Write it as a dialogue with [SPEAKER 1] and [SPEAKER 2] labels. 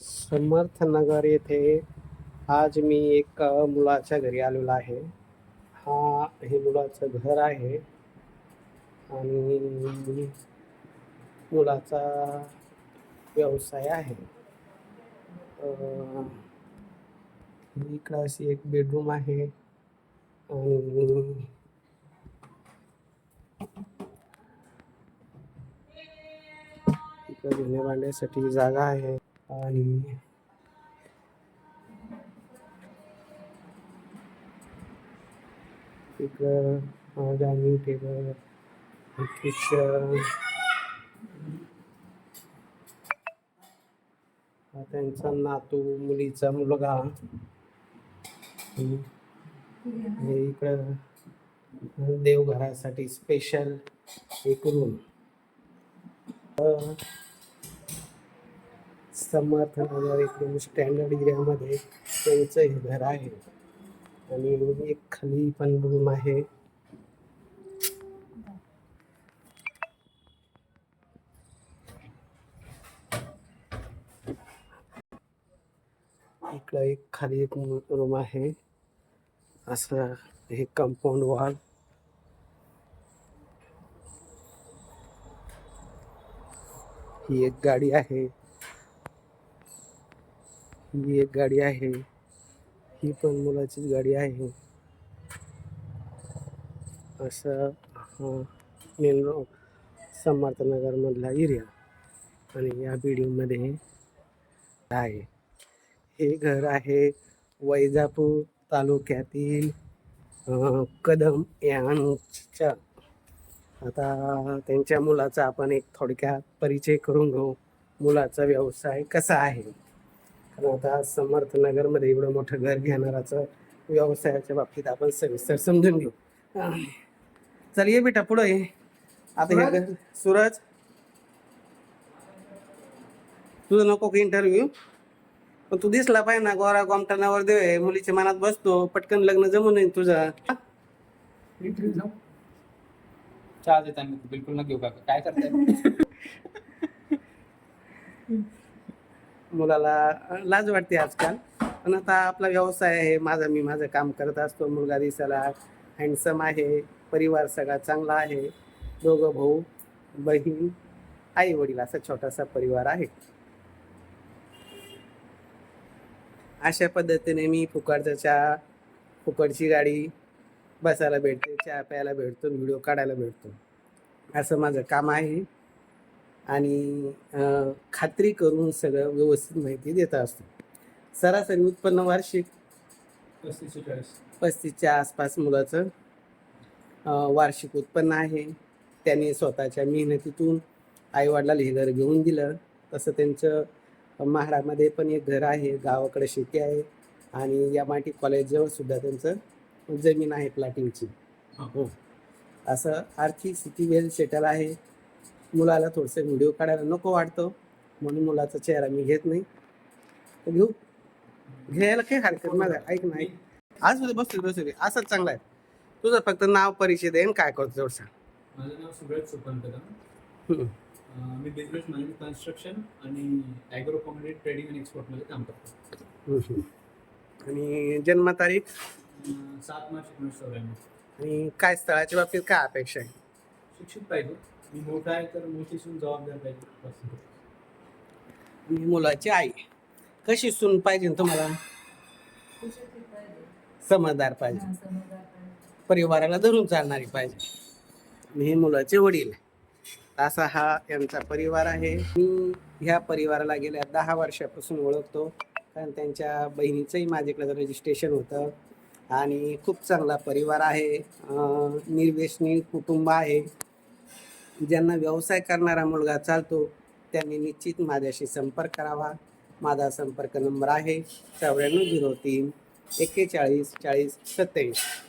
[SPEAKER 1] समर्थनगर येथे आज मी एक मुलाच्या घरी आलेलो आहे. हा हे मुलाचं घर आहे. आणि मुलाचा व्यवसाय आहे. इकडं अशी एक बेडरूम आहे. आणि इकडं धुण्या भांड्यासाठी जागा आहे. आणि इकडं डायनिंग टेबल किचन त्यांचा नातू मुलीचा मुलगा. इकडं देवघरासाठी स्पेशल एक रूम समर्थनगर एकदम स्टँडर्ड एरियामध्ये त्यांचं हे घर आहे. आणि एक खाली पण रूम आहे. इकडं एक खाली एक रूम आहे. असं हे कंपाऊंड वॉल ही एक गाडी आहे. ही एक गाडी आहे. ही पण मुलाचीच गाडी आहे. असं हा मेन रोड समर्थनगरमधला एरिया आणि या बिल्डिंगमध्ये आहे. हे घर आहे वैजापूर तालुक्यातील कदम यांच्या. आता त्यांच्या मुलाचा आपण एक थोडक्यात परिचय करून घेऊ. मुलाचा व्यवसाय कसा आहे? कारण आता समर्थनगरमध्ये एवढं मोठं घर घेणाराचं व्यवसायाच्या बाबतीत आपण सविस्तर समजून घेऊ. चल ये बेटा पुढं ये. आता हे सूरज? तुझं नको की इंटरव्ह्यू पण तू दिसला पाहिजे ना गोरा गोमटानावर देव मुलीच्या मनात बसतो पटकन लग्न जमून येईल तुझं.
[SPEAKER 2] चहा देता मी बिलकुल न घेऊ काका. काय करताय?
[SPEAKER 1] मुलाला लाज वाटते आजकाल. पण आता आपला व्यवसाय आहे. माझा मी माझं काम करत असतो. मुलगा दिसायला हँडसम आहे. परिवार सगळा चांगला आहे. दोघं भाऊ बहीण आई वडील असा छोटासा परिवार आहे. अशा पद्धतीने मी फुकटचा चहा फुकटची गाडी बसायला भेटते चहा प्यायला भेटतो व्हिडिओ काढायला भेटतो. असं माझं काम आहे. आणि खात्री करून सगळं व्यवस्थित माहिती देत असतो. सरासरी उत्पन्न वार्षिक पस्तीसच्या आसपास मुलाचं वार्षिक उत्पन्न आहे. त्यांनी स्वतःच्या मेहनतीतून आईवडिलाला हे घर घेऊन दिलं. तसं त्यांचं महाडामध्ये पण एक घर आहे. गावाकडे शेती आहे. आणि या माटी कॉलेजजवळ सुद्धा त्यांचं जमीन आहे प्लॅटिंगची. हो. असं आर्थिक स्थिती वेल सेटल आहे. मुलाला थोडंसं व्हिडिओ काढायला नको वाटतं. म्हणून मुलाचा चेहरा मी घेत नाही. घेऊ. घ्यायला काही हरकत माझा ऐक नाही आज उद्या बसतो बसू दे असंच चांगलं आहे. तुझं फक्त नाव परिचय देईन काय करतो सांग.
[SPEAKER 2] माझं नाव सुब्रत सुपन कदम मी बिझनेस मॅनेजर कन्स्ट्रक्शन आणि ॲग्रो कॉमोडिटी ट्रेडिंग आणि एक्सपोर्टमध्ये काम करतो.
[SPEAKER 1] आणि जन्मतारीख
[SPEAKER 2] अं, सात मार्च एकोणीसशे चौऱ्याण्णव.
[SPEAKER 1] आणि काय स्थळाच्या बाबतीत काय अपेक्षा आहे?
[SPEAKER 2] शिक्षित पाहिजे. मी मोठा आहे तर मोठीसून जबाबदार पाहिजे.
[SPEAKER 1] आणि मुलाची आई. कशी सून पाहिजे तुम्हाला? समजदार पाहिजे. परिवाराला धरून चालणारी पाहिजे. हे मुलाचे वडील असा हा यांचा परिवार आहे. मी ह्या परिवाराला गेल्या दहा वर्षापासून ओळखतो. कारण त्यांच्या बहिणीचंही माझ्याकडे रजिस्ट्रेशन होतं. आणि खूप चांगला परिवार आहे. अं, निर्व्यसनी कुटुंब आहे. ज्यांना व्यवसाय करणारा मुलगा चालतो त्यांनी निश्चित माझ्याशी संपर्क करावा. माझा संपर्क नंबर आहे चौऱ्याण्णव झिरो तीन एक्केचाळीस चाळीस सत्याऐंशी